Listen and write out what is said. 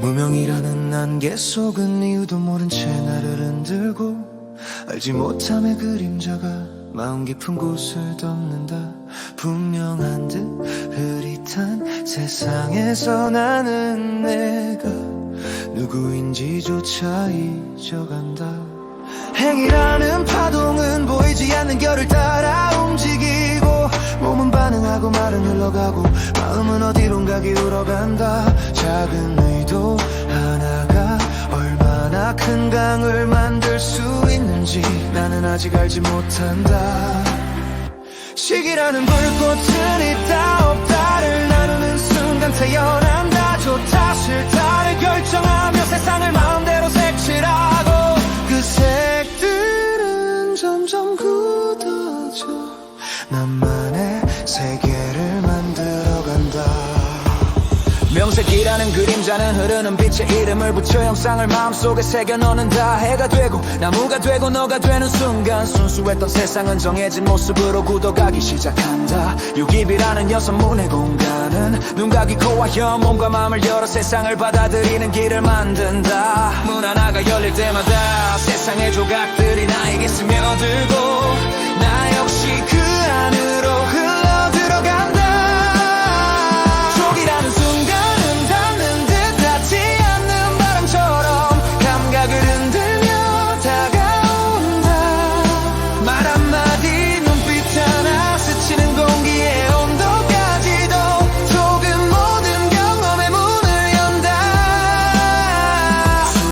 무명이라는 안개 속은 이유도 모른 채 나를 흔들고 알지 못함의 그림자가 마음 깊은 곳을 덮는다. 분명한 듯 흐릿한 세상에서 나는 내가 누구인지조차 잊어간다. 행이라는 파동은 보이지 않는 결을 따라 움직이고 몸은 반응하고 말은 흘러가고 마음은 어디 론가 기울어간다. 작은 의도 하나가 얼마나 큰 강을 만들 수 있는지 나는 아직 알지 못한다. 시기라는 불꽃은 있다 없다를 나누는 순간 태어난다. 좋다 싫다를 결정하며 세상을 마음대로 색칠하고 그 색들은 점점 굳어져. 나만의 세계 명색이라는 그림자는 흐르는 빛에 이름을 붙여 형상을 마음속에 새겨 넣는 다 해가 되고 나무가 되고 너가 되는 순간 순수했던 세상은 정해진 모습으로 굳어가기 시작한다. 유기비라는 여섯 문의 공간은 눈각이 코와 혀 몸과 마음을 열어 세상을 받아들이는 길을 만든다. 문 하나가 열릴 때마다 세상의 조각들이 나에게 스며들고 my